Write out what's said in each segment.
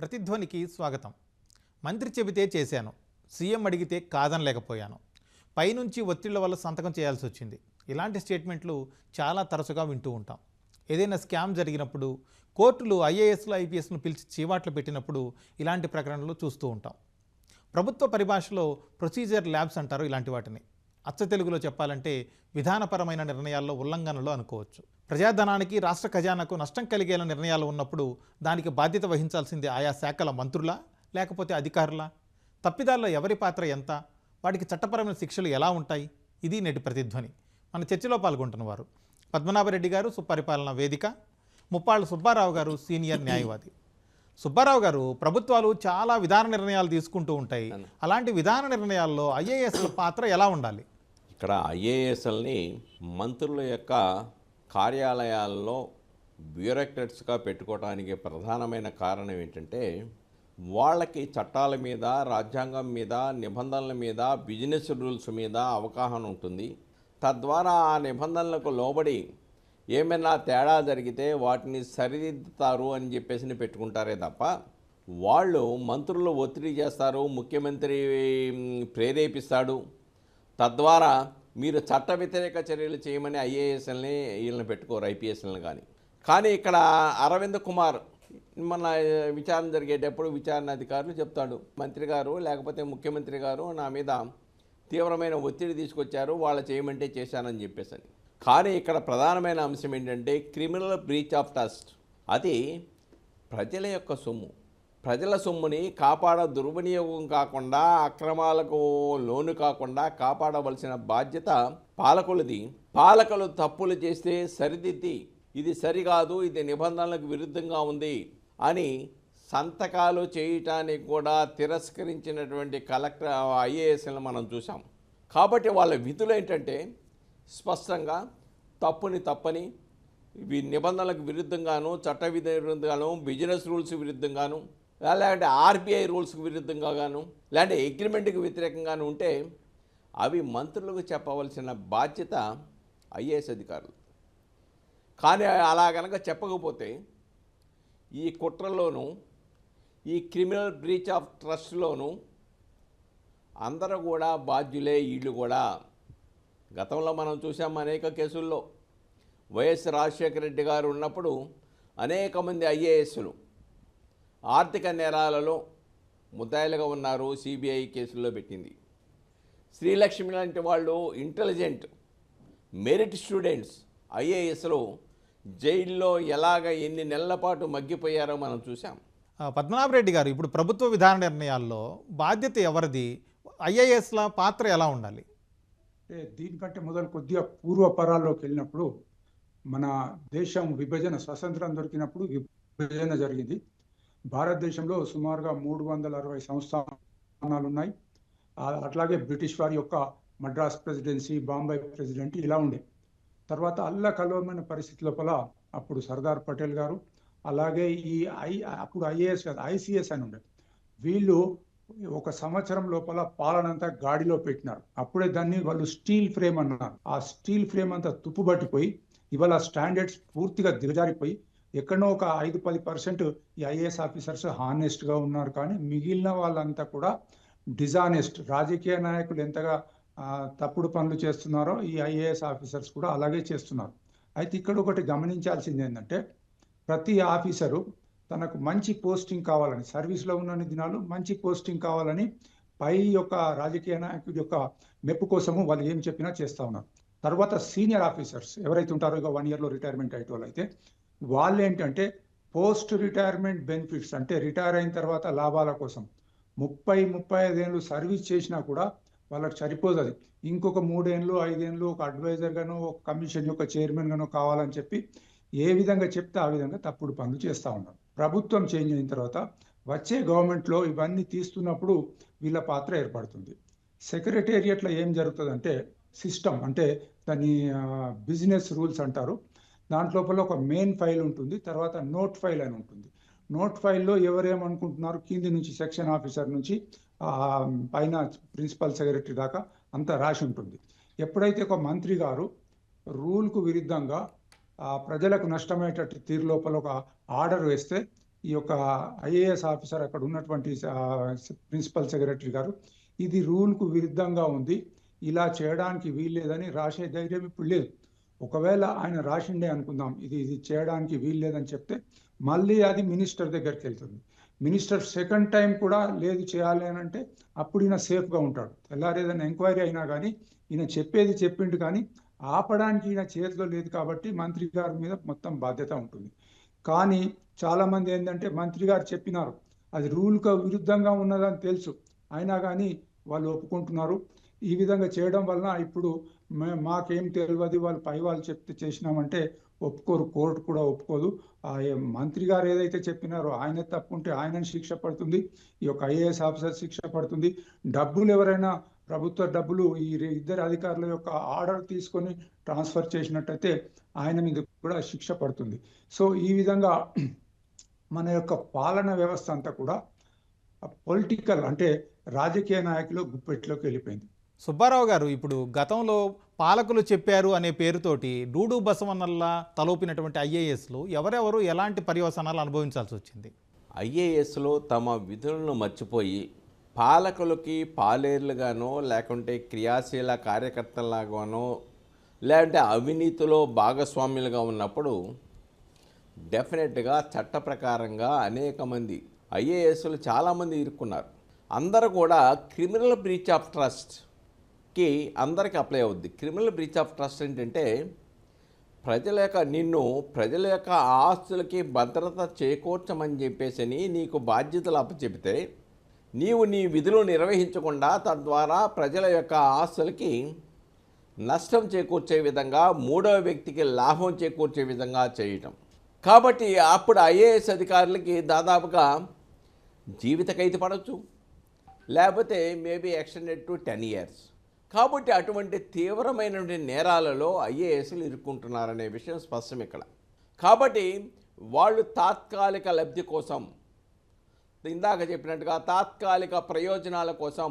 ప్రతిధ్వనికి స్వాగతం. మంత్రి చెబితే చేశాను. సీఎం అడిగితే కాదనలేకపోయాను. పైనుంచి ఒత్తిళ్ళ వల్ల సంతకం చేయాల్సి వచ్చింది. ఇలాంటి స్టేట్మెంట్లు చాలా తరచుగా వింటూ ఉంటాం. ఏదైనా స్కామ్ జరిగినప్పుడు కోర్టులు ఐఏఎస్లు ఐపీఎస్ను పిలిచి చీవాట్లు పెట్టినప్పుడు ఇలాంటి ప్రకటనలు చూస్తూ ఉంటాం. ప్రభుత్వ పరిభాషలో ప్రొసీజర్ ల్యాబ్స్ అంటారు ఇలాంటి వాటిని. అచ్చ తెలుగులో చెప్పాలంటే విధానపరమైన నిర్ణయాల్లో ఉల్లంఘనలు అనుకోవచ్చు. ప్రజాధనానికి రాష్ట్ర ఖజానాకు నష్టం కలిగేలా నిర్ణయాలు ఉన్నప్పుడు దానికి బాధ్యత వహించాల్సింది ఆయా శాఖల మంత్రులా లేకపోతే అధికారులా? తప్పిదాల్లో ఎవరి పాత్ర ఎంత? వాటికి చట్టపరమైన శిక్షలు ఎలా ఉంటాయి? ఇది నేటి ప్రతిధ్వని. మన చర్చలో పాల్గొంటున్న వారు పద్మనాభరెడ్డి గారు సుపరిపాలన వేదిక. ముప్పాళ్ళ సుబ్బారావు గారు సీనియర్ న్యాయవాది. సుబ్బారావు గారు ప్రభుత్వాలు చాలా విధాన నిర్ణయాలు తీసుకుంటూ ఉంటాయి. అలాంటి విధాన నిర్ణయాల్లో ఐఏఎస్ల పాత్ర ఎలా ఉండాలి? ఇక్కడ ఐఏఎస్ఎల్ని మంత్రుల యొక్క కార్యాలయాల్లో బ్యూరోక్రట్స్గా పెట్టుకోవడానికి ప్రధానమైన కారణం ఏంటంటే వాళ్ళకి చట్టాల మీద రాజ్యాంగం మీద నిబంధనల మీద బిజినెస్ రూల్స్ మీద అవగాహన ఉంటుంది. తద్వారా ఆ నిబంధనలకు లోబడి ఏమైనా తేడా జరిగితే వాటిని సరిదిద్దుతారు అని చెప్పేసి పెట్టుకుంటారే తప్ప వాళ్ళు మంత్రులు ఒత్తిడి చేస్తారు ముఖ్యమంత్రి ప్రేరేపిస్తాడు. తద్వారా మీరు చట్ట వ్యతిరేక చర్యలు చేయమని ఐఏఎస్ఎల్ని వీళ్ళని పెట్టుకోరు ఐపీఎస్ఎల్ని కానీ కానీ ఇక్కడ అరవింద్ కుమార్ మన విచారణ జరిగేటప్పుడు విచారణ అధికారులు చెప్తాడు. మంత్రి గారు లేకపోతే ముఖ్యమంత్రి గారు నా మీద తీవ్రమైన ఒత్తిడి తీసుకొచ్చారు వాళ్ళు చేయమంటే చేశానని చెప్పేసి కానీ ఇక్కడ ప్రధానమైన అంశం ఏంటంటే క్రిమినల్ బ్రీచ్ ఆఫ్ ట్రస్ట్. అది ప్రజల యొక్క సొమ్ము. ప్రజల సొమ్ముని కాపాడ దుర్వినియోగం కాకుండా అక్రమాలకు లోను కాకుండా కాపాడవలసిన బాధ్యత పాలకులది. పాలకులు తప్పులు చేస్తే సరిదిద్ది. ఇది సరికాదు ఇది నిబంధనలకు విరుద్ధంగా ఉంది అని సంతకాలు చేయటానికి కూడా తిరస్కరించినటువంటి కలెక్టర్ ఐఏఎస్లను మనం చూసాం కాబట్టి వాళ్ళ విధులు ఏంటంటే స్పష్టంగా తప్పుని తప్పని ఇవి నిబంధనలకు విరుద్ధంగాను చట్ట విరుద్ధంగాను బిజినెస్ రూల్స్ విరుద్ధంగాను లేదంటే ఆర్బీఐ రూల్స్కి విరుద్ధంగా గాను లేదంటే అగ్రిమెంట్కి వ్యతిరేకంగాను ఉంటే అవి మంత్రులకు చెప్పవలసిన బాధ్యత ఐఏఎస్ అధికారులు. కానీ అలా కనుక చెప్పకపోతే ఈ కుట్రలోనూ ఈ క్రిమినల్ బ్రీచ్ ఆఫ్ ట్రస్ట్లోనూ అందరూ కూడా బాధ్యులే వీళ్ళు కూడా. గతంలో మనం చూసాం అనేక కేసుల్లో. వైఎస్ రాజశేఖర రెడ్డి గారు ఉన్నప్పుడు అనేక మంది ఐఏఎస్లు ఆర్థిక నేరాలలో ముద్దాయిలుగా ఉన్నారు సిబిఐ కేసుల్లో పెట్టింది. శ్రీలక్ష్మి లాంటి వాళ్ళు ఇంటెలిజెంట్ మెరిట్ స్టూడెంట్స్ ఐఏఎస్లో జైల్లో ఎలాగ ఎన్ని నెలల పాటు మగ్గిపోయారో మనం చూసాం ఆ, పద్మనాభరెడ్డి గారు ఇప్పుడు ప్రభుత్వ విధాన నిర్ణయాల్లో బాధ్యత ఎవరిది? ఐఏఎస్ల పాత్ర ఎలా ఉండాలి? దీనికంటే మొదలు కొద్దిగా పూర్వపరాల్లోకి వెళ్ళినప్పుడు మన దేశం విభజన స్వతంత్రం దొరికినప్పుడు విభజన జరిగింది. భారతదేశంలో సుమారుగా మూడు వందల అరవై సంస్థానాలు ఉన్నాయి అట్లాగే బ్రిటిష్ వారి యొక్క మద్రాస్ ప్రెసిడెన్సీ బాంబే ప్రెసిడెంట్ ఇలా ఉండే. తర్వాత అల్లకలోమైన పరిస్థితి లోపల అప్పుడు సర్దార్ పటేల్ గారు అలాగే ఈ ఐ అప్పుడు ఐఏఎస్ కాదు ఐసిఎస్ అని ఉండే వీళ్ళు ఒక సంవత్సరం లోపల పాలనంతా గాడిలో పెట్టినారు. అప్పుడే దాన్ని వాళ్ళు స్టీల్ ఫ్రేమ్ అన్నారు. ఆ స్టీల్ ఫ్రేమ్ అంతా తుప్పుబట్టిపోయి ఇవాళ స్టాండర్డ్స్ పూర్తిగా దిగజారిపోయి ఎక్కడో ఒక ఐదు పది పర్సెంట్ ఈ ఐఏఎస్ ఆఫీసర్స్ హానెస్ట్గా ఉన్నారు. కానీ మిగిలిన వాళ్ళంతా కూడా డిజానెస్ట్ రాజకీయ నాయకులు ఎంతగా తప్పుడు పనులు చేస్తున్నారో ఈ ఐఏఎస్ ఆఫీసర్స్ కూడా అలాగే చేస్తున్నారు. అయితే ఇక్కడ ఒకటి గమనించాల్సింది ఏంటంటే ప్రతి ఆఫీసరు తనకు మంచి పోస్టింగ్ కావాలని సర్వీస్లో ఉన్న దినాలు మంచి పోస్టింగ్ కావాలని పై యొక్క రాజకీయ నాయకుడి యొక్క మెప్పు కోసము వాళ్ళు ఏం చెప్పినా చేస్తా ఉన్నారు. తర్వాత సీనియర్ ఆఫీసర్స్ ఎవరైతే ఉంటారో ఇక వన్ ఇయర్లో రిటైర్మెంట్ అయ్యే వాళ్ళు అయితే వాళ్ళు ఏంటంటే పోస్ట్ రిటైర్మెంట్ బెనిఫిట్స్ అంటే రిటైర్ అయిన తర్వాత లాభాల కోసం ముప్పై ముప్పై ఐదేళ్ళు సర్వీస్ చేసినా కూడా వాళ్ళకి సరిపోదు అది ఇంకొక మూడేళ్ళు ఐదేళ్ళు ఒక అడ్వైజర్గానో ఒక కమిషన్ యొక్క చైర్మన్గానో కావాలని చెప్పి ఏ విధంగా చెప్తే ఆ విధంగా తప్పుడు పనులు చేస్తూ ఉన్నారు. ప్రభుత్వం చేంజ్ అయిన తర్వాత వచ్చే గవర్నమెంట్లో ఇవన్నీ తీస్తున్నప్పుడు వీళ్ళ పాత్ర ఏర్పడుతుంది. సెక్రటేరియట్లో ఏం జరుగుతుందంటే సిస్టమ్ అంటే దాని బిజినెస్ రూల్స్ అంటారు. దాంట్లోపల ఒక మెయిన్ ఫైల్ ఉంటుంది తర్వాత నోట్ ఫైల్ అని ఉంటుంది. నోట్ ఫైల్లో ఎవరేమనుకుంటున్నారు? కింది నుంచి సెక్షన్ ఆఫీసర్ నుంచి పైన ప్రిన్సిపల్ సెక్రటరీ దాకా అంతా రాసి ఉంటుంది. ఎప్పుడైతే ఒక మంత్రి గారు రూల్కు విరుద్ధంగా ప్రజలకు నష్టమయ్యేటట్టు తీరు లోపల ఒక ఆర్డర్ వేస్తే ఈ యొక్క ఐఏఎస్ ఆఫీసర్ అక్కడ ఉన్నటువంటి ప్రిన్సిపల్ సెక్రటరీ గారు ఇది రూల్కు విరుద్ధంగా ఉంది ఇలా చేయడానికి వీల్లేదని రాసే ధైర్యం ఇప్పుడు లేదు. ఒకవేళ ఆయన రాసిండే అనుకుందాం ఇది ఇది చేయడానికి వీల్లేదని చెప్తే మళ్ళీ అది మినిస్టర్ దగ్గరికి వెళ్తుంది. మినిస్టర్ సెకండ్ టైం కూడా లేదు చేయాలి అని అంటే అప్పుడు ఈయన సేఫ్గా ఉంటాడు. తెల్లారేదైనా ఎంక్వైరీ అయినా కానీ ఈయన చెప్పేది చెప్పిండు కానీ ఆపడానికి ఈయన చేతిలో లేదు కాబట్టి మంత్రి గారి మీద మొత్తం బాధ్యత ఉంటుంది. కానీ చాలామంది ఏంటంటే మంత్రి గారు చెప్పినారు అది రూల్కు విరుద్ధంగా ఉన్నదని తెలుసు. అయినా కానీ వాళ్ళు ఒప్పుకుంటున్నారు. ఈ విధంగా చేయడం వలన ఇప్పుడు మాకేం తెలియదు వాళ్ళు పై వాళ్ళు చెప్తే చేసినామంటే ఒప్పుకోరు కోర్టు కూడా ఒప్పుకోదు. ఆ మంత్రి గారు ఏదైతే చెప్పినారో ఆయన తప్పుంటే ఆయన శిక్ష పడుతుంది. ఈ యొక్క ఐఏఎస్ ఆఫీసర్ శిక్ష పడుతుంది. డబ్బులు ఎవరైనా ప్రభుత్వ డబ్బులు ఈ ఇద్దరు అధికారుల యొక్క ఆర్డర్ తీసుకొని ట్రాన్స్ఫర్ చేసినట్టయితే ఆయన మీద కూడా శిక్ష పడుతుంది. సో ఈ విధంగా మన యొక్క పాలన వ్యవస్థ అంతా కూడా పొలిటికల్ అంటే రాజకీయ నాయకులు గుప్పెట్లోకి వెళ్ళిపోయింది. సుబ్బారావు గారు ఇప్పుడు గతంలో పాలకులు చెప్పారు అనే పేరుతోటి డూడు బసవన్నల్లా తలూపినటువంటి ఐఏఎస్లు ఎవరెవరు ఎలాంటి పర్యవసనాలు అనుభవించాల్సి వచ్చింది? ఐఏఎస్లో తమ విధులను మర్చిపోయి పాలకులకి పాలేర్లుగానో లేకుంటే క్రియాశీల కార్యకర్తలాగానో లేదంటే అవినీతిలో భాగస్వాములుగా ఉన్నప్పుడు డెఫినెట్గా చట్ట ప్రకారంగా అనేక మంది ఐఏఎస్లు చాలామంది ఇరుక్కున్నారు. అందరూ కూడా క్రిమినల్ బ్రీచ్ ఆఫ్ ట్రస్ట్ కి అందరికి అప్లై అవుద్ది. క్రిమినల్ బ్రీచ్ ఆఫ్ ట్రస్ట్ ఏంటంటే ప్రజల యొక్క నిన్ను ప్రజల యొక్క ఆస్తులకి భద్రత చేకూర్చమని చెప్పేసి నీకు బాధ్యతలు అప్పచెబితే నీవు నీ విధులు నిర్వహించకుండా తద్వారా ప్రజల యొక్క ఆస్తులకి నష్టం చేకూర్చే విధంగా మూడవ వ్యక్తికి లాభం చేకూర్చే విధంగా చేయటం. కాబట్టి అప్పుడు ఐఏఎస్ అధికారులకి దాదాపుగా జీవిత ఖైదు పడవచ్చు లేకపోతే maybe extended to ten years. కాబట్టి అటువంటి తీవ్రమైనటువంటి నేరాలలో ఐఏఎస్లు ఇరుక్కుంటున్నారనే విషయం స్పష్టం ఇక్కడ. కాబట్టి వాళ్ళు తాత్కాలిక లబ్ధి కోసం ఇందాక చెప్పినట్టుగా తాత్కాలిక ప్రయోజనాల కోసం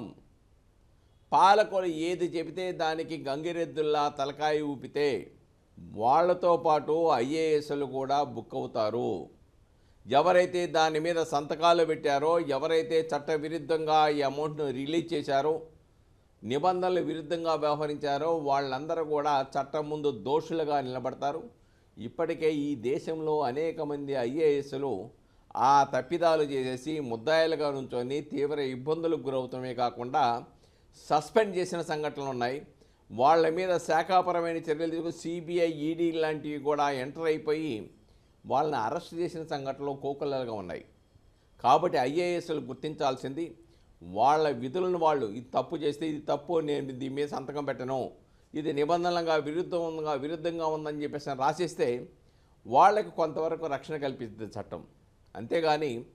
పాలకులు ఏది చెబితే దానికి గంగిరెద్దుల్లా తలకాయ ఊపితే వాళ్ళతో పాటు ఐఏఎస్లు కూడా బుక్ అవుతారు. ఎవరైతే దాని మీద సంతకాలు పెట్టారో ఎవరైతే చట్టవిరుద్ధంగా ఈ అమౌంట్ను రిలీజ్ చేశారో నిబంధనలు విరుద్ధంగా వ్యవహరించారో వాళ్ళందరూ కూడా చట్టం ముందు దోషులుగా నిలబడతారు. ఇప్పటికే ఈ దేశంలో అనేక మంది ఐఏఎస్లు ఆ తప్పిదాలు చేసేసి ముద్దాయిలుగా నుంచొని తీవ్ర ఇబ్బందులకు గురవుతమే కాకుండా సస్పెండ్ చేసిన సంఘటనలు ఉన్నాయి. వాళ్ళ మీద శాఖాపరమైన చర్యలు తీసుకుని సిబిఐ ఈడీ లాంటివి కూడా ఎంటర్ అయిపోయి వాళ్ళని అరెస్ట్ చేసిన సంఘటనలు కోకొల్లలుగా ఉన్నాయి. కాబట్టి ఐఏఎస్లు గుర్తించాల్సింది వాళ్ళ విధులను వాళ్ళు ఇది తప్పు చేస్తే ఇది తప్పు నేను దీని మీద సంతకం పెట్టను. ఇది నిబంధనలుగా విరుద్ధంగా విరుద్ధంగా ఉందని చెప్పేసి రాసేస్తే వాళ్ళకి కొంతవరకు రక్షణ కల్పిస్తుంది చట్టం. అంతేగాని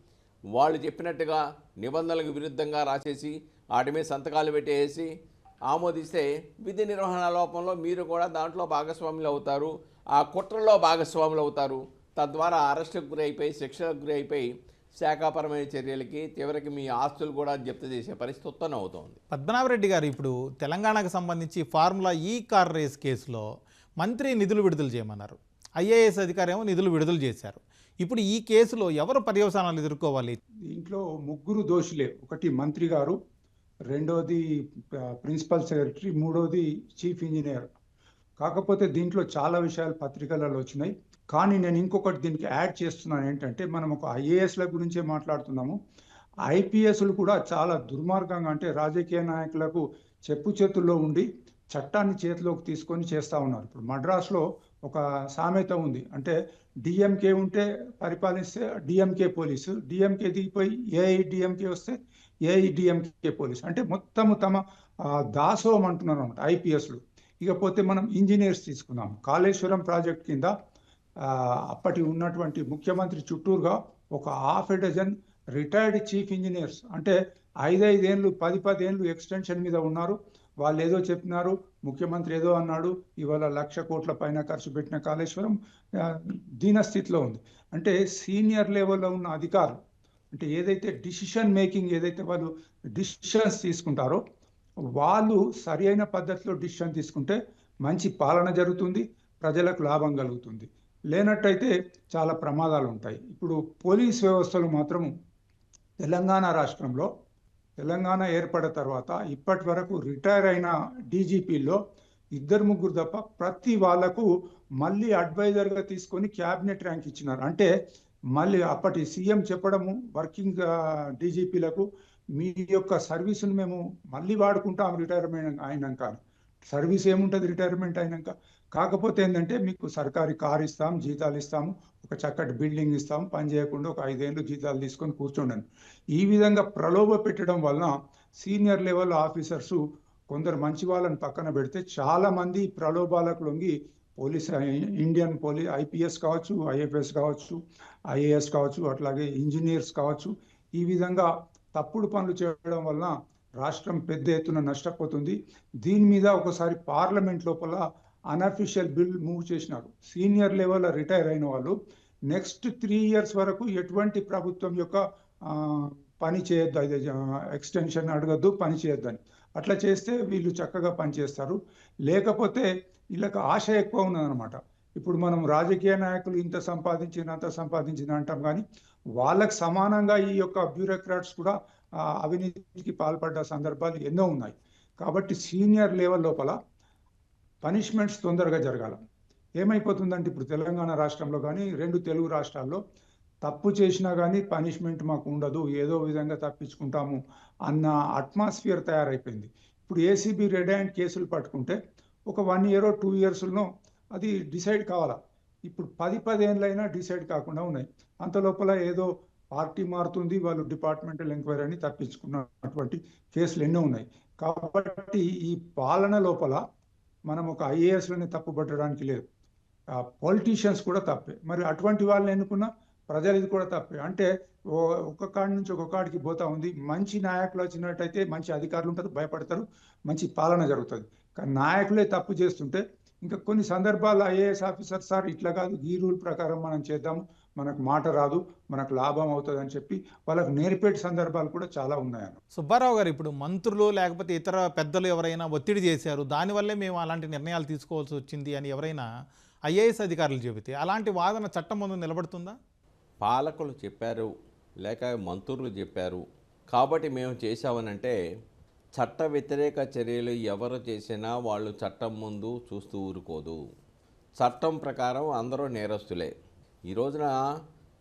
వాళ్ళు చెప్పినట్టుగా నిబంధనలకు విరుద్ధంగా రాసేసి వాటి మీద సంతకాలు పెట్టేసి ఆమోదిస్తే విధి నిర్వహణ లోపంలో మీరు కూడా దాంట్లో భాగస్వాములు అవుతారు. ఆ కుట్రలో భాగస్వాములు అవుతారు. తద్వారా అరెస్టుకు గురి అయిపోయి శిక్షలకు గురి అయిపోయి శాఖాపరమైన చర్యలకి చివరికి మీ ఆస్తులు కూడా జప్తు చేసే పరిస్థితి ఉత్పన్నం అవుతోంది పద్మనాభరెడ్డి గారు ఇప్పుడు తెలంగాణకు సంబంధించి ఫార్ములా ఈ కార్ రేస్ కేసులో మంత్రి నిధులు విడుదల చేయమన్నారు. ఐఏఎస్ అధికారి ఏమో నిధులు విడుదల చేశారు. ఇప్పుడు ఈ కేసులో ఎవరు పర్యవసానాలు ఎదుర్కోవాలి? దీంట్లో ముగ్గురు దోషులే. ఒకటి మంత్రి గారు రెండోది ప్రిన్సిపల్ సెక్రటరీ మూడోది చీఫ్ ఇంజనీర్. కాకపోతే దీంట్లో చాలా విషయాలు పత్రికలలో వచ్చినాయి. కానీ నేను ఇంకొకటి దీనికి యాడ్ చేస్తున్నాను ఏంటంటే మనం ఒక ఐఏఎస్ల గురించే మాట్లాడుతున్నాము. ఐపీఎస్లు కూడా చాలా దుర్మార్గంగా అంటే రాజకీయ నాయకులకు చెప్పు చేతుల్లో ఉండి చట్టాన్ని చేతిలోకి తీసుకొని చేస్తూ ఉన్నారు. ఇప్పుడు మద్రాసులో ఒక సామెత ఉంది. అంటే డిఎంకే ఉంటే పరిపాలిస్తే డిఎంకే పోలీసు డిఎంకే దిగిపోయి ఏఐడిఎంకే వస్తే ఏఐడిఎంకే పోలీసు. అంటే మొత్తము తమ ఆ, దాసోహం అంటున్నారు అనమాట ఐపీఎస్లు ఇకపోతే మనం ఇంజనీర్స్ తీసుకుందాం. కాళేశ్వరం ప్రాజెక్ట్ కింద అప్పటి ఉన్నటువంటి ముఖ్యమంత్రి చుట్టూరుగా ఒక half a dozen retired chief engineers అంటే ఐదైదేళ్ళు పది పదేళ్ళు ఎక్స్టెన్షన్ మీద ఉన్నారు. వాళ్ళు ఏదో చెప్పినారు ముఖ్యమంత్రి ఏదో అన్నాడు ఇవాళ లక్ష కోట్ల పైన ఖర్చు పెట్టిన కాళేశ్వరం దీనస్థితిలో ఉంది. అంటే సీనియర్ లెవెల్లో ఉన్న అధికారులు అంటే ఏదైతే డిసిషన్ మేకింగ్ ఏదైతే వాళ్ళు డిసిషన్స్ తీసుకుంటారో వాళ్ళు సరి అయిన పద్ధతిలో డిసిషన్ తీసుకుంటే మంచి పాలన జరుగుతుంది ప్రజలకు లాభం కలుగుతుంది. లేనట్టయితే చాలా ప్రమాదాలు ఉంటాయి ఇప్పుడు పోలీస్ వ్యవస్థలు మాత్రం తెలంగాణ రాష్ట్రంలో తెలంగాణ ఏర్పడిన తర్వాత ఇప్పటి వరకు రిటైర్ అయిన డీజీపీలో ఇద్దరు ముగ్గురు తప్ప ప్రతి వాళ్ళకు మళ్ళీ అడ్వైజర్గా తీసుకొని క్యాబినెట్ ర్యాంక్ ఇచ్చినారు అంటే మళ్ళీ అప్పటి సీఎం చెప్పడము వర్కింగ్ డీజీపీలకు మీ యొక్క సర్వీసును మేము మళ్ళీ వాడుకుంటాం రిటైర్మెంట్ అయినాక అని. సర్వీస్ ఏముంటుంది రిటైర్మెంట్ అయినాక? కాకపోతే ఏంటంటే మీకు సర్కారీ కార్ ఇస్తాం జీతాలు ఇస్తాము ఒక చక్కటి బిల్డింగ్ ఇస్తాం పని చేయకుండా ఒక ఐదేళ్ళు జీతాలు తీసుకొని కూర్చోండి ఈ విధంగా ప్రలోభ పెట్టడం వలన సీనియర్ లెవెల్ ఆఫీసర్స్ కొందరు మంచి వాళ్ళని పక్కన పెడితే చాలా మంది ప్రలోభాలకు లొంగి పోలీస్ ఇండియన్ పోలీస్ ఐపీఎస్ కావచ్చు ఐఎఫ్ఎస్ కావచ్చు ఐఏఎస్ కావచ్చు అట్లాగే ఇంజనీర్స్ కావచ్చు ఈ విధంగా తప్పుడు పనులు చేయడం వలన రాష్ట్రం పెద్ద ఎత్తున నష్టపోతుంది. దీని మీద ఒకసారి పార్లమెంట్ లోపల అన్అఫిషియల్ బిల్ మూవ్ చేసినారు. సీనియర్ లెవెల్ రిటైర్ అయిన వాళ్ళు. నెక్స్ట్ త్రీ ఇయర్స్ వరకు ఎటువంటి ప్రభుత్వం యొక్క పని చేయొద్దు. అదే ఎక్స్టెన్షన్ అడగద్దు పని చేయొద్దని అట్లా చేస్తే వీళ్ళు చక్కగా పనిచేస్తారు లేకపోతే వీళ్ళకి ఆశ ఎక్కువ ఉన్నదనమాట ఇప్పుడు మనం రాజకీయ నాయకులు ఇంత సంపాదించిన అంత సంపాదించిన అంటాం కానీ వాళ్ళకి సమానంగా ఈ యొక్క బ్యూరోక్రాట్స్ కూడా అవినీతికి పాల్పడ్డ సందర్భాలు ఎన్నో ఉన్నాయి. కాబట్టి సీనియర్ లెవెల్ లోపల పనిష్మెంట్స్ తొందరగా జరగాల. ఏమైపోతుందంటే ఇప్పుడు తెలంగాణ రాష్ట్రంలో కానీ రెండు తెలుగు రాష్ట్రాల్లో తప్పు చేసినా కానీ పనిష్మెంట్ మాకు ఉండదు ఏదో విధంగా తప్పించుకుంటాము అన్న అట్మాస్ఫియర్ తయారైపోయింది. ఇప్పుడు ఏసీబీ రెడ్ హ్యాండ్ కేసులు పట్టుకుంటే ఒక వన్ ఇయర్ టూ ఇయర్స్లో అది డిసైడ్ కావాలా? ఇప్పుడు పది పదేళ్ళైనా డిసైడ్ కాకుండా ఉన్నాయి. అంత లోపల ఏదో పార్టీ మారుతుంది వాళ్ళు డిపార్ట్మెంటల్ ఎంక్వైరీ అని తప్పించుకున్నటువంటి కేసులు ఎన్నో ఉన్నాయి. కాబట్టి ఈ పాలన లోపల మనం ఒక ఐఏఎస్లని తప్పుపట్టడానికి లేదు. పొలిటీషియన్స్ కూడా తప్పే. మరి అటువంటి వాళ్ళని ఎన్నుకున్న ప్రజలు ఇది కూడా తప్పే. అంటే ఓ- ఒక కాడి నుంచి ఒక కాడికి పోతా ఉంది. మంచి నాయకులు వచ్చినట్టయితే మంచి అధికారులు ఉంటారు భయపడతారు మంచి పాలన జరుగుతుంది. కానీ నాయకులే తప్పు చేస్తుంటే ఇంకా కొన్ని సందర్భాల్లో ఐఏఎస్ ఆఫీసర్ సార్ ఇట్లా కాదు ఈ రూల్ ప్రకారం మనం చేద్దాము మనకు మాట రాదు మనకు లాభం అవుతుంది అని చెప్పి వాళ్ళకు నేర్పేటి సందర్భాలు కూడా చాలా ఉన్నాయన్న సుబ్బారావు గారు ఇప్పుడు మంత్రులు లేకపోతే ఇతర పెద్దలు ఎవరైనా ఒత్తిడి చేశారు దానివల్లే మేము అలాంటి నిర్ణయాలు తీసుకోవాల్సి వచ్చింది అని ఎవరైనా ఐఏఎస్ అధికారులు చెబితే అలాంటి వాదన చట్టం ముందు నిలబడుతుందా? పాలకులు చెప్పారు లేక మంత్రులు చెప్పారు కాబట్టి మేము చేసామనంటే చట్ట వ్యతిరేక చర్యలు ఎవరు చేసినా వాళ్ళు చట్టం ముందు చూస్తూ ఊరుకోదు. చట్టం ప్రకారం అందరూ నేరస్తులే. ఈ రోజున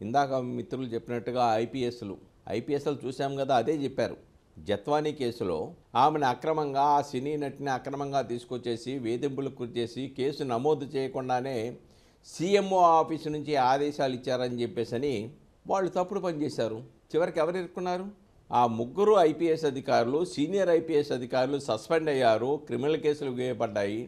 ఇందాక మిత్రులు చెప్పినట్టుగా ఐపీఎస్లు ఐపీఎస్లు చూసాం కదా అదే చెప్పారు. జత్వానీ కేసులో ఆమెను అక్రమంగా ఆ సినీ నటిని అక్రమంగా తీసుకొచ్చేసి వేధింపులకు గురి చేసి కేసు నమోదు చేయకుండానే సీఎంఓ ఆఫీసు నుంచి ఆదేశాలు ఇచ్చారని చెప్పేసని వాళ్ళు తప్పుడు పనిచేశారు చివరికి ఎవరు ఇరుక్కున్నారు ఆ ముగ్గురు ఐపీఎస్ అధికారులు సీనియర్ ఐపీఎస్ అధికారులు సస్పెండ్ అయ్యారు క్రిమినల్ కేసులు వేయబడ్డాయి.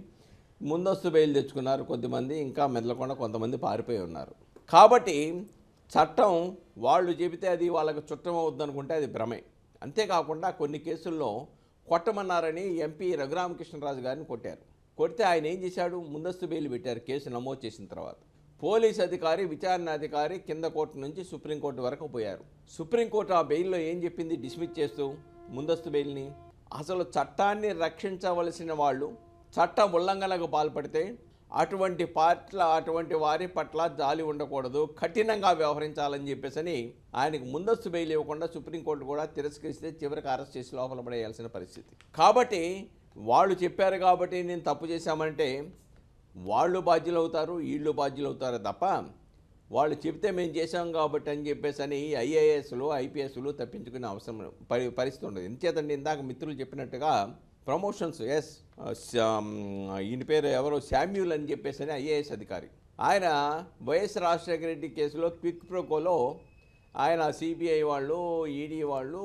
ముందస్తు బెయిల్ తెచ్చుకున్నారు కొద్దిమంది ఇంకా మెదలకుండా కొంతమంది పారిపోయి ఉన్నారు. కాబట్టి చట్టం వాళ్ళు చెబితే అది వాళ్ళకు చుట్టం అవుద్దనుకుంటే అది భ్రమే. అంతేకాకుండా కొన్ని కేసుల్లో కొట్టమన్నారని ఎంపీ రఘురామకృష్ణరాజు గారిని కొట్టారు. కొడితే ఆయన ఏం చేశాడు? ముందస్తు బెయిల్ పెట్టారు. కేసు నమోదు చేసిన తర్వాత. పోలీస్ అధికారి విచారణ అధికారి కింద కోర్టు నుంచి సుప్రీంకోర్టు వరకు పోయారు. సుప్రీంకోర్టు ఆ బెయిల్లో ఏం చెప్పింది? డిస్మిస్ చేస్తూ ముందస్తు బెయిల్ని. అసలు చట్టాన్ని రక్షించవలసిన వాళ్ళు చట్ట ఉల్లంఘనకు పాల్పడితే అటువంటి పట్ల అటువంటి వారి పట్ల జాలి ఉండకూడదు. కఠినంగా వ్యవహరించాలని చెప్పేసి ఆయనకు ముందస్తు బెయిల్ ఇవ్వకుండా సుప్రీంకోర్టు కూడా తిరస్కరిస్తే చివరికి అరెస్ట్ చేసి లోపల పడేయాల్సిన పరిస్థితి. కాబట్టి వాళ్ళు చెప్పారు కాబట్టి నేను తప్పు చేశామంటే వాళ్ళు బాధ్యులు అవుతారు వీళ్ళు బాధ్యులు అవుతారు తప్ప వాళ్ళు చెప్తే మేము చేసాం కాబట్టి అని చెప్పేసి అని ఐఏఎస్లు ఐపీఎస్లు తప్పించుకునే అవసరం పరి పరిస్థితి ఉండదు. ఎందుచేతండి ఇందాక మిత్రులు చెప్పినట్టుగా ప్రమోషన్స్ ఎస్ ఈయన పేరు ఎవరో శామ్యూల్ అని చెప్పేసి అని ఐఏఎస్ అధికారి. ఆయన వైఎస్ రాజశేఖర రెడ్డి కేసులో క్విక్ ప్రోకోలో ఆయన సిబిఐ వాళ్ళు ఈడీ వాళ్ళు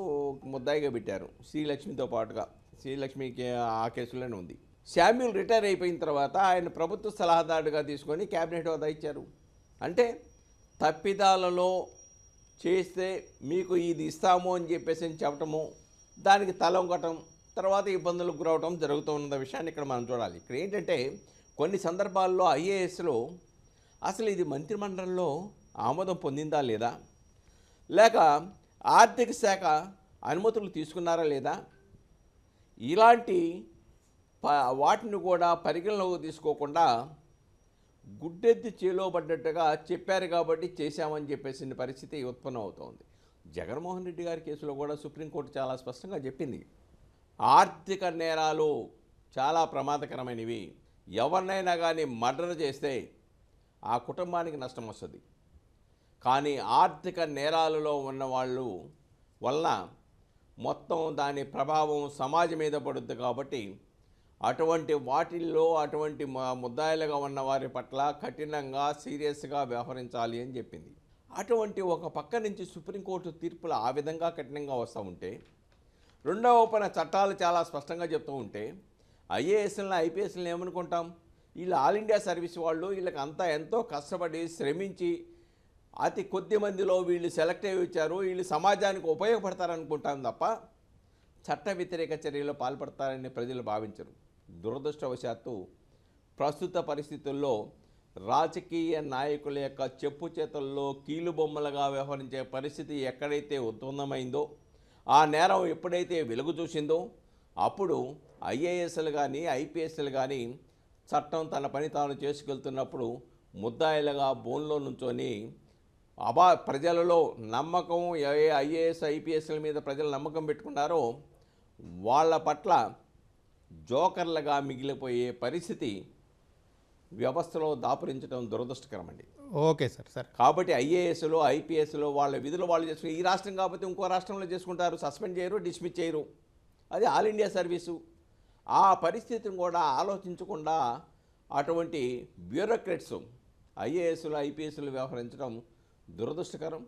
ముద్దాయిగా పెట్టారు శ్రీలక్ష్మితో పాటుగా. శ్రీలక్ష్మికి ఆ కేసులోనే ఉంది. శామ్యూల్ రిటైర్ అయిపోయిన తర్వాత ఆయన ప్రభుత్వ సలహాదారుగా తీసుకొని క్యాబినెట్ హోదా ఇచ్చారు. అంటే తప్పిదాలలో చేస్తే మీకు ఇది ఇస్తాము అని చెప్పేసి అని చెప్పటము దానికి తలం కొట్టడం తర్వాత ఇబ్బందులకు గురవటం జరుగుతూ ఉన్న విషయాన్ని ఇక్కడ మనం చూడాలి. ఇక్కడ ఏంటంటే కొన్ని సందర్భాల్లో ఐఏఎస్లో అసలు ఇది మంత్రిమండలిలో ఆమోదం పొందిందా లేదా? లేక ఆర్థిక శాఖ అనుమతులు తీసుకున్నారా లేదా? ఇలాంటి ప వాటిని కూడా పరిగణలోకి తీసుకోకుండా గుడ్డెత్తి చేలో పడ్డట్టుగా చెప్పారు కాబట్టి చేశామని చెప్పేసిన పరిస్థితి ఉత్పన్నం అవుతోంది జగన్మోహన్ రెడ్డి గారి కేసులో కూడా సుప్రీంకోర్టు చాలా స్పష్టంగా చెప్పింది. ఆర్థిక నేరాలు చాలా ప్రమాదకరమైనవి. ఎవరినైనా కానీ మర్డర్ చేస్తే ఆ కుటుంబానికి నష్టం వస్తుంది. కానీ ఆర్థిక నేరాలలో ఉన్న వాళ్ళు వల్ల మొత్తం దాని ప్రభావం సమాజం మీద పడుద్ది కాబట్టి అటువంటి వాటిల్లో అటువంటి ముద్దాయిలుగా ఉన్న వారి పట్ల కఠినంగా సీరియస్గా వ్యవహరించాలి అని చెప్పింది. అటువంటి ఒక పక్క నుంచి సుప్రీంకోర్టు తీర్పులు ఆ విధంగా కఠినంగా వస్తూ ఉంటే రెండవ పైన చట్టాలు చాలా స్పష్టంగా చెప్తూ ఉంటే ఐఏఎస్ఎల్ని ఐపీఎస్ఎల్ని ఏమనుకుంటాం? వీళ్ళు ఆల్ ఇండియా సర్వీస్ వాళ్ళు వీళ్ళకి అంతా ఎంతో కష్టపడి శ్రమించి అతి కొద్ది మందిలో వీళ్ళు సెలెక్ట్ అయ్యి వచ్చారు వీళ్ళు సమాజానికి ఉపయోగపడతారనుకుంటాం తప్ప చట్ట వ్యతిరేక చర్యలు పాల్పడతారని ప్రజలు భావించరు. దురదృష్టవశాత్తు ప్రస్తుత పరిస్థితుల్లో రాజకీయ నాయకుల యొక్క చెప్పు చేతుల్లో కీలుబొమ్మలుగా వ్యవహరించే పరిస్థితి ఎక్కడైతే ఉత్పన్నమైందో ఆ నేరం ఎప్పుడైతే వెలుగు చూసిందో అప్పుడు ఐఏఎస్లు కానీ ఐపీఎస్లు కానీ చట్టం తన పని తాను చేసుకెళ్తున్నప్పుడు ముద్దాయిలుగా బోన్లో నుంచొని అబా ప్రజలలో నమ్మకం ఏ ఐఏఎస్ ఐపీఎస్ల మీద ప్రజలు నమ్మకం పెట్టుకున్నారో వాళ్ళ పట్ల జోకర్లుగా మిగిలిపోయే పరిస్థితి వ్యవస్థలో దాపురించడం దురదృష్టకరమండి. ఓకే సార్ సరే. కాబట్టి ఐఏఎస్లో ఐపీఎస్లో వాళ్ళ విధులు వాళ్ళు చేసుకుని ఈ రాష్ట్రం కాకపోతే ఇంకో రాష్ట్రంలో చేసుకుంటారు సస్పెండ్ చేయరు డిస్మిస్ చేయరు. అది ఆల్ ఇండియా సర్వీసు. ఆ పరిస్థితిని కూడా ఆలోచించకుండా అటువంటి బ్యూరోక్రాట్స్ ఐఏఎస్లు ఐపీఎస్లు వ్యవహరించడం దురదృష్టకరం.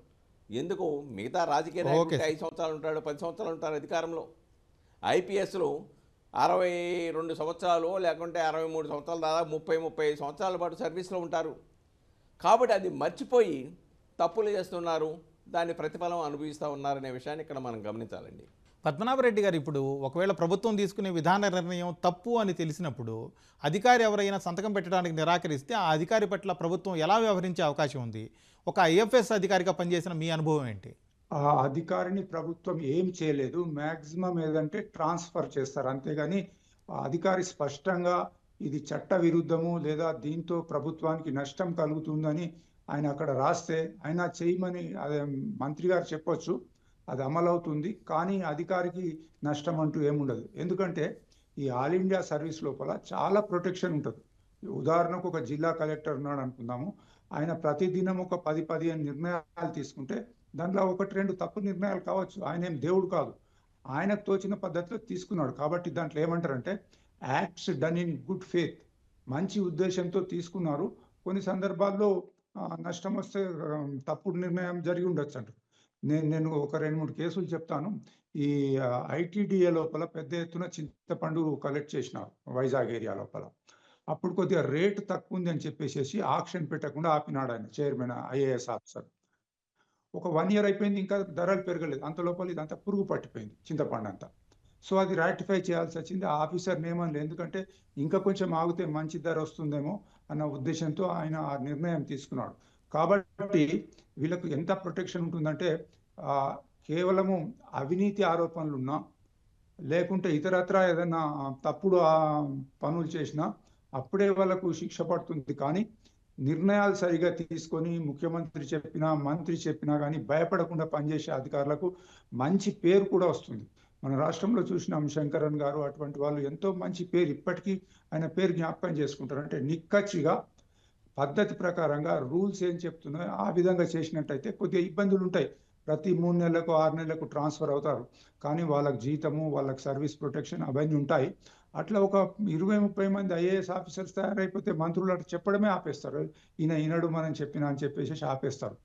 ఎందుకు? మిగతా రాజకీయ నాయకుడు. ఐదు సంవత్సరాలు ఉంటాడు పది సంవత్సరాలు ఉంటారు అధికారంలో. ఐపీఎస్లు అరవై రెండు సంవత్సరాలు లేకుంటే అరవై మూడు సంవత్సరాలు దాదాపు ముప్పై ముప్పై ఐదు సంవత్సరాల పాటు సర్వీస్లో ఉంటారు. కాబట్టి అది మర్చిపోయి తప్పులు చేస్తున్నారు దాని ప్రతిఫలం అనుభవిస్తూ ఉన్నారనే విషయాన్ని ఇక్కడ మనం గమనించాలండి. పద్మనాభరెడ్డి గారు ఇప్పుడు ఒకవేళ ప్రభుత్వం తీసుకునే విధాన నిర్ణయం తప్పు అని తెలిసినప్పుడు అధికారి ఎవరైనా సంతకం పెట్టడానికి నిరాకరిస్తే ఆ అధికారి పట్ల ప్రభుత్వం ఎలా వ్యవహరించే అవకాశం ఉంది? ఒక ఐఎఫ్ఎస్ అధికారిగా పనిచేసిన మీ అనుభవం ఏంటి? ఆ అధికారిని ప్రభుత్వం ఏం చేయలేదు. మాక్సిమం ఏదంటే ట్రాన్స్ఫర్ చేస్తారు. అంతేగాని ఆ అధికారి స్పష్టంగా ఇది చట్ట విరుద్ధము లేదా దీంతో ప్రభుత్వానికి నష్టం కలుగుతుందని ఆయన అక్కడ రాస్తే ఆయన చేయమని అదే మంత్రి గారు చెప్పొచ్చు అది అమలవుతుంది. కానీ అధికారికి నష్టం అంటూ ఏముండదు. ఎందుకంటే ఈ ఆల్ ఇండియా సర్వీస్ లోపల చాలా ప్రొటెక్షన్ ఉంటుంది. ఉదాహరణకు ఒక జిల్లా కలెక్టర్ ఉన్నాడు అనుకుందాము. ఆయన ప్రతిదినం ఒక పది పదిహేను నిర్ణయాలు తీసుకుంటే దాంట్లో ఒకటి రెండు తప్పు నిర్ణయాలు కావచ్చు. ఆయన ఏం దేవుడు కాదు. ఆయనకు తోచిన పద్ధతిలో తీసుకున్నాడు. కాబట్టి దాంట్లో ఏమంటారంటే acts done in good faith. మంచి ఉద్దేశంతో తీసుకున్నారు. కొన్ని సందర్భాల్లో నష్టం వస్తే తప్పుడు నిర్ణయం జరిగి ఉండొచ్చు అంట నేను నేను ఒక రెండు మూడు కేసులు చెప్తాను. ఈ ఐటీడీఏ లోపల పెద్ద ఎత్తున చింతపండు కలెక్ట్ చేసినారు వైజాగ్ ఏరియా లోపల. అప్పుడు కొద్దిగా రేటు తక్కువ ఉంది అని చెప్పేసి ఆక్షన్ పెట్టకుండా ఆపినాడు ఆయన చైర్మన్ ఐఏఎస్ ఆఫీసర్. ఒక వన్ ఇయర్ అయిపోయింది ఇంకా ధరలు పెరగలేదు. అంత లోపల ఇదంతా పురుగు పట్టిపోయింది చింతపండు అంతా సో అది రాటిఫై చేయాల్సి వచ్చింది. ఆ ఆఫీసర్ నియమం ఎందుకంటే ఇంకా కొంచెం ఆగితే మంచి ధర వస్తుందేమో అన్న ఉద్దేశంతో ఆయన ఆ నిర్ణయం తీసుకున్నాడు. కాబట్టి వీళ్ళకు ఎంత ప్రొటెక్షన్ ఉంటుందంటే ఆ, కేవలము అవినీతి ఆరోపణలు ఉన్నా లేకుంటే ఇతరత్ర ఏదైనా తప్పుడు పనులు చేసినా అప్పుడే వాళ్ళకు శిక్ష పడుతుంది. కానీ నిర్ణయాలు సరిగా తీసుకొని ముఖ్యమంత్రి చెప్పినా మంత్రి చెప్పినా కానీ భయపడకుండా పనిచేసే అధికారులకు మంచి పేరు కూడా వస్తుంది. మన రాష్ట్రంలో చూసినాం శంకరన్ గారు అటువంటి వాళ్ళు ఎంతో మంచి పేరు ఇప్పటికీ ఆయన పేరు జ్ఞాపకం చేసుకుంటారు. అంటే నిక్కచ్చిగా పద్ధతి ప్రకారంగా రూల్స్ ఏం చెప్తున్నాయో ఆ విధంగా చేసినట్టయితే కొద్దిగా ఇబ్బందులు ఉంటాయి. ప్రతి మూడు నెలలకు ఆరు నెలలకు ట్రాన్స్ఫర్ అవుతారు. కానీ వాళ్ళకి జీతము వాళ్ళకి సర్వీస్ ప్రొటెక్షన్ అవన్నీ ఉంటాయి. అట్లా ఒక ఇరవై ముప్పై మంది ఐఏఎస్ ఆఫీసర్స్ తయారైపోతే మంత్రులు అట్లా చెప్పడమే ఆపేస్తారు. ఈయన ఈనడు మనం చెప్పినా అని చెప్పేసి ఆపేస్తారు.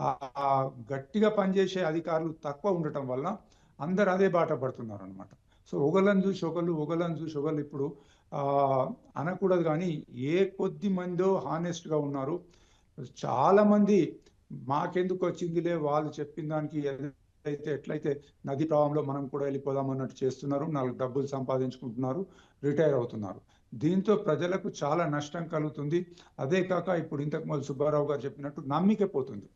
ఆ గట్టిగా పనిచేసే అధికారులు తక్కువ ఉండటం వల్ల అందరు అదే బాట పడుతున్నారు అనమాట సో ఒకళ్ళని చూసి ఒకళ్ళు ఒకళ్ళని చూసి ఒకళ్ళు ఇప్పుడు అనకూడదు కానీ ఏ కొద్ది మందో హానెస్ట్గా ఉన్నారు. చాలా మంది మాకెందుకు వచ్చిందిలే వాళ్ళు చెప్పిన దానికి అయితే ఎట్లయితే నది ప్రవాహంలో మనం కూడా వెళ్ళిపోదాం అన్నట్టు చేస్తున్నారు నాలుగు డబ్బులు సంపాదించుకుంటున్నారు రిటైర్ అవుతున్నారు. దీంతో ప్రజలకు చాలా నష్టం కలుగుతుంది. అదే కాక ఇప్పుడు ఇంతకు ముందు సుబ్బారావు గారు చెప్పినట్టు నమ్మిక పోతుంది.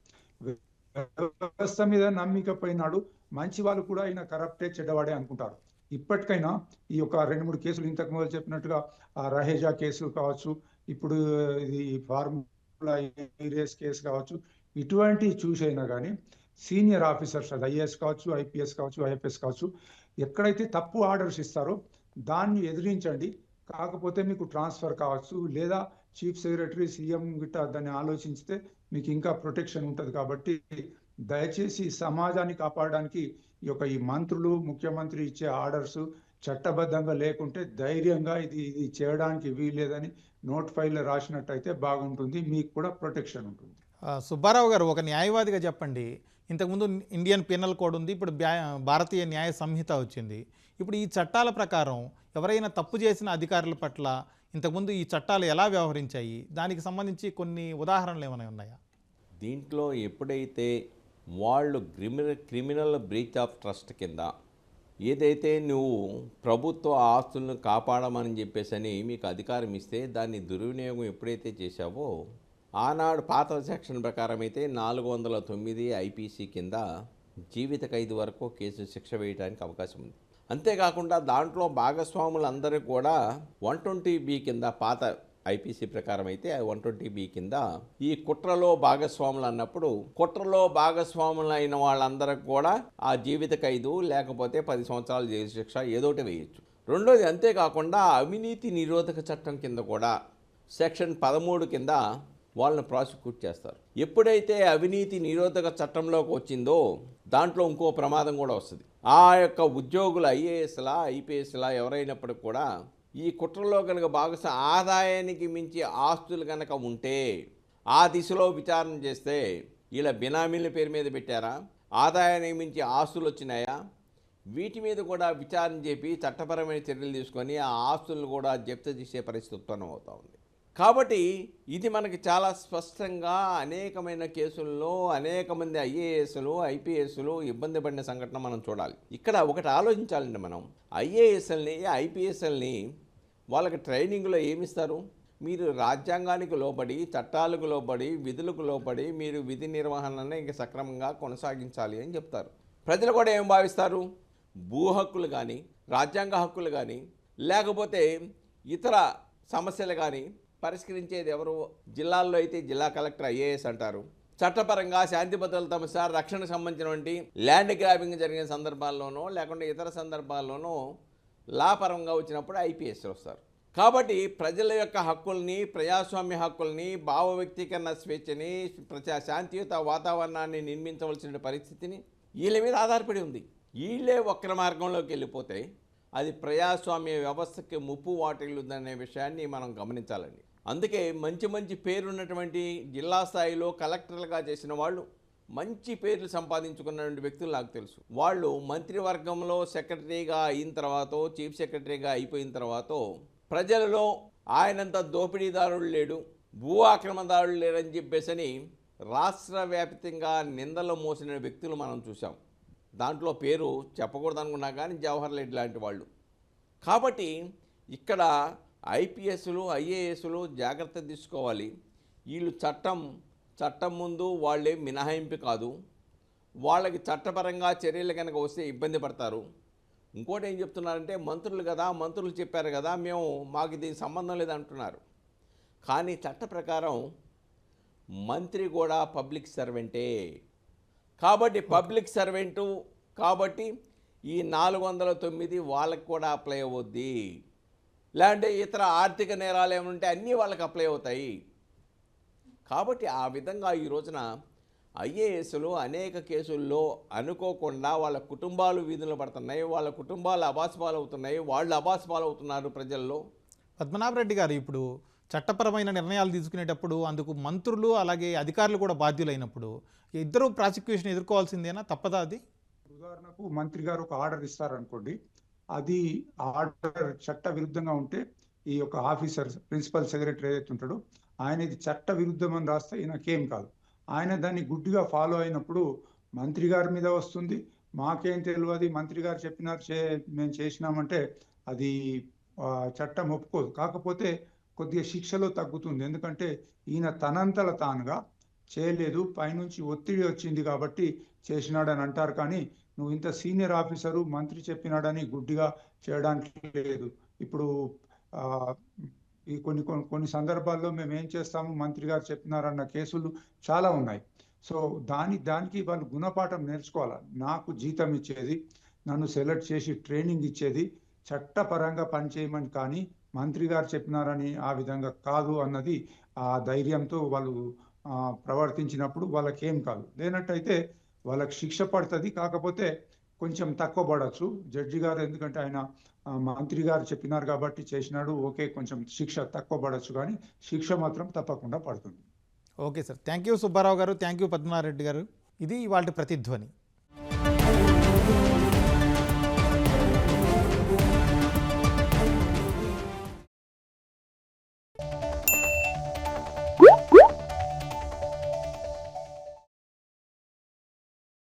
వ్యవస్థ మీద నమ్మిక పోయినాడు మంచి వాళ్ళు కూడా ఆయన కరప్టే చెడ్డవాడే అనుకుంటారు. ఇప్పటికైనా ఈ యొక్క రెండు మూడు కేసులు ఇంతకు ముందు చెప్పినట్టుగా ఆ రహేజా కేసు కావచ్చు ఇప్పుడు ఇది ఫార్ములా రేస్ కేసు కావచ్చు ఇటువంటి చూసైనా కానీ సీనియర్ ఆఫీసర్స్ అది ఐఏఎస్ కావచ్చు ఐపీఎస్ కావచ్చు ఐఎఫ్ఎస్ కావచ్చు ఎక్కడైతే తప్పు ఆర్డర్స్ ఇస్తారో దాన్ని ఎదిరించండి. కాకపోతే మీకు ట్రాన్స్ఫర్ కావచ్చు లేదా చీఫ్ సెక్రటరీ సీఎం గిట్ట దాన్ని ఆలోచించితే మీకు ఇంకా ప్రొటెక్షన్ ఉంటుంది కాబట్టి దయచేసి సమాజాన్ని కాపాడడానికి ఈ యొక్క ఈ మంత్రులు ముఖ్యమంత్రి ఇచ్చే ఆర్డర్స్ చట్టబద్ధంగా లేకుంటే ధైర్యంగా ఇది ఇది చేయడానికి వీల్లేదని నోట్ ఫైల్లో రాసినట్టయితే బాగుంటుంది. మీకు కూడా ప్రొటెక్షన్ ఉంటుంది. సుబ్బారావు గారు ఒక న్యాయవాదిగా చెప్పండి. ఇంతకుముందు ఇండియన్ పీనల్ కోడ్ ఉంది ఇప్పుడు బ్యా- భారతీయ న్యాయ సంహిత వచ్చింది. ఇప్పుడు ఈ చట్టాల ప్రకారం ఎవరైనా తప్పు చేసిన అధికారుల పట్ల ఇంతకుముందు ఈ చట్టాలు ఎలా వ్యవహరించాయి? దానికి సంబంధించి కొన్ని ఉదాహరణలు ఏమైనా ఉన్నాయా? దీంట్లో ఎప్పుడైతే వాళ్ళు criminal criminal breach of trust కింద ఏదైతే నువ్వు ప్రభుత్వ ఆస్తులను కాపాడమని అని మీకు అధికారం ఇస్తే దాన్ని దుర్వినియోగం ఎప్పుడైతే చేశావో ఆనాడు పాత సెక్షన్ ప్రకారం అయితే నాలుగు వందల తొమ్మిది ఐపీసీ కింద జీవిత ఖైదు వరకు కేసు శిక్ష వేయడానికి అవకాశం ఉంది. అంతేకాకుండా దాంట్లో భాగస్వాములందరూ కూడా వన్ ట్వంటీ బి కింద పాత ఐపీసీ ప్రకారం అయితే వన్ ట్వంటీ బి కింద ఈ కుట్రలో భాగస్వాములు అన్నప్పుడు కుట్రలో భాగస్వాములు అయిన వాళ్ళందరికి కూడా ఆ జీవిత ఖైదు లేకపోతే పది సంవత్సరాల జైలు శిక్ష ఏదోటి వేయచ్చు. రెండోది అంతేకాకుండా అవినీతి నిరోధక చట్టం కింద కూడా సెక్షన్ పదమూడు కింద వాళ్ళని ప్రాసిక్యూట్ చేస్తారు. ఎప్పుడైతే అవినీతి నిరోధక చట్టంలోకి వచ్చిందో దాంట్లో ఇంకో ప్రమాదం కూడా వస్తుంది. ఆ యొక్క ఉద్యోగులు ఐఏఎస్లా ఐపీఎస్లా ఎవరైనప్పటికి కూడా ఈ కుట్రలో కనుక భాగస్వ ఆదాయానికి మించి ఆస్తులు కనుక ఉంటే ఆ దిశలో విచారణ చేస్తే ఇలా బినామీల పేరు మీద పెట్టారా? ఆదాయానికి మించి ఆస్తులు వచ్చినాయా? వీటి మీద కూడా విచారణ చేపి చట్టపరమైన చర్యలు తీసుకొని ఆ ఆస్తులను కూడా జప్తు చేసే పరిస్థితి ఉత్పన్నం అవుతూ ఉంది. కాబట్టి ఇది మనకి చాలా స్పష్టంగా అనేకమైన కేసుల్లో అనేక మంది ఐఏఎస్లు ఐపీఎస్లు ఇబ్బంది పడిన సంఘటన మనం చూడాలి. ఇక్కడ ఒకటి ఆలోచించాలండి మనం. ఐఏఎస్ఎల్ని ఐపీఎస్ఎల్ని వాళ్ళకి ట్రైనింగ్లో ఏమిస్తారు? మీరు రాజ్యాంగానికి లోబడి చట్టాలకు లోబడి విధులకు లోబడి మీరు విధి నిర్వహణను ఇంక సక్రమంగా కొనసాగించాలి అని చెప్తారు. ప్రజలు కూడా ఏం భావిస్తారు? భూ హక్కులు కానీ రాజ్యాంగ హక్కులు కానీ లేకపోతే ఇతర సమస్యలు కానీ పరిష్కరించేది ఎవరు? జిల్లాల్లో అయితే జిల్లా కలెక్టర్ ఐఏఎస్ అంటారు. చట్టపరంగా శాంతి భద్రతల సమస్య రక్షణకు సంబంధించినటువంటి ల్యాండ్ గ్రాబింగ్ జరిగిన సందర్భాల్లోనో లేకుంటే ఇతర సందర్భాల్లోనో లాపరంగా వచ్చినప్పుడు ఐపీఎస్ వస్తారు. కాబట్టి ప్రజల యొక్క హక్కుల్ని ప్రజాస్వామ్య హక్కుల్ని భావ వ్యక్తీకరణ స్వేచ్ఛని ప్రజా శాంతియుత వాతావరణాన్ని నిర్మించవలసిన పరిస్థితిని వీళ్ళ మీద ఆధారపడి ఉంది. వీళ్ళే వక్ర మార్గంలోకి వెళ్ళిపోతే అది ప్రజాస్వామ్య వ్యవస్థకి ముప్పు వాటిల్లుందనే విషయాన్ని మనం గమనించాలండి. అందుకే మంచి మంచి పేరున్నటువంటి జిల్లా స్థాయిలో కలెక్టర్లుగా చేసిన వాళ్ళు మంచి పేర్లు సంపాదించుకున్నటువంటి వ్యక్తులు నాకు తెలుసు. వాళ్ళు మంత్రివర్గంలో సెక్రటరీగా అయిన తర్వాత చీఫ్ సెక్రటరీగా అయిపోయిన తర్వాత ప్రజలలో ఆయనంత దోపిడీదారుడు లేడు భూ ఆక్రమణదారుడు లేరని చెప్పేసని రాష్ట్ర వ్యాప్తంగా నిందలు మోసిన వ్యక్తులు మనం చూసాం దాంట్లో పేరు చెప్పకూడదు అనుకున్నా కానీ జవహర్ రెడ్డి లాంటి వాళ్ళు. కాబట్టి ఇక్కడ ఐపీఎస్లు ఐఏఎస్లు జాగ్రత్త తీసుకోవాలి. వీళ్ళు చట్టం చట్టం ముందు వాళ్ళే మినహాయింపు కాదు. వాళ్ళకి చట్టపరంగా చర్యలు కనుక వస్తే ఇబ్బంది పడతారు. ఇంకోటి ఏం చెప్తున్నారంటే మంత్రులు కదా మంత్రులు చెప్పారు కదా మేము మాకు దీనికి సంబంధం లేదంటున్నారు కానీ చట్ట ప్రకారం మంత్రి కూడా పబ్లిక్ సర్వెంటే. కాబట్టి పబ్లిక్ సర్వెంటు కాబట్టి ఈ నాలుగు వందల తొమ్మిది వాళ్ళకి కూడా అప్లై అవుద్ది లేదంటే ఇతర ఆర్థిక నేరాలు ఏమంటే అన్నీ వాళ్ళకి అప్లై అవుతాయి. కాబట్టి ఆ విధంగా ఈ రోజున ఐఏఎస్లు అనేక కేసుల్లో అనుకోకుండా వాళ్ళ కుటుంబాలు వీధులు పడుతున్నాయి వాళ్ళ కుటుంబాలు అబాస్పాలు అవుతున్నాయి వాళ్ళు అబాస్పాలు అవుతున్నారు ప్రజల్లో పద్మనాభరెడ్డి గారు ఇప్పుడు చట్టపరమైన నిర్ణయాలు తీసుకునేటప్పుడు అందుకు మంత్రులు అలాగే అధికారులు కూడా బాధ్యులైనప్పుడు ఇద్దరు ప్రాసిక్యూషన్ ఎదుర్కోవాల్సిందేనా తప్పదా అది? ఉదాహరణకు మంత్రి గారు ఒక ఆర్డర్ ఇస్తారనుకోండి అది ఆర్డర్ చట్ట విరుద్ధంగా ఉంటే ఈ యొక్క ఆఫీసర్ ప్రిన్సిపల్ సెక్రటరీ ఏదైతే ఉంటాడో ఆయన ఇది చట్ట విరుద్ధం అని రాస్తే ఈయనకేం కాదు. ఆయన దాన్ని గుడ్డిగా ఫాలో అయినప్పుడు మంత్రి గారి మీద వస్తుంది. మాకేం తెలియదు మంత్రి గారు చెప్పినారు చే మేము చేసినామంటే అది చట్టం ఒప్పుకోదు. కాకపోతే కొద్దిగా శిక్షలో తగ్గుతుంది. ఎందుకంటే ఈయన తనంతల తానుగా చేయలేదు. పైనుంచి ఒత్తిడి వచ్చింది కాబట్టి చేసినాడని అంటారు. కానీ నువ్వు ఇంత సీనియర్ ఆఫీసరు మంత్రి చెప్పినాడని గుడ్డిగా చేయడానికి లేదు. ఇప్పుడు ఈ కొన్ని కొన్ని కొన్ని సందర్భాల్లో మేము ఏం చేస్తాము? మంత్రి గారు చెప్పినారన్న కేసులు చాలా ఉన్నాయి. సో దాని దానికి వాళ్ళు గుణపాఠం నేర్చుకోవాలి? నాకు జీతం ఇచ్చేది నన్ను సెలెక్ట్ చేసి ట్రైనింగ్ ఇచ్చేది చట్టపరంగా పనిచేయమని కానీ మంత్రి గారు చెప్పినారని ఆ విధంగా కాదు అన్నది ఆ ధైర్యంతో వాళ్ళు ప్రవర్తించినప్పుడు వాళ్ళకేం కాదు. లేనట్టయితే వాళ్ళకి శిక్ష పడుతుంది. కాకపోతే కొంచెం తక్కువ పడవచ్చు జడ్జి గారు ఎందుకంటే ఆయన మంత్రి గారు చెప్పినారు కాబట్టి చేసినాడు. ఓకే కొంచెం శిక్ష తక్కువ పడవచ్చు కానీ శిక్ష మాత్రం తప్పకుండా పడుతుంది. Okay sir. Thank you Subbarao garu. Thank you Padma Reddy గారు. ఇది వాళ్ళ ప్రతిధ్వని.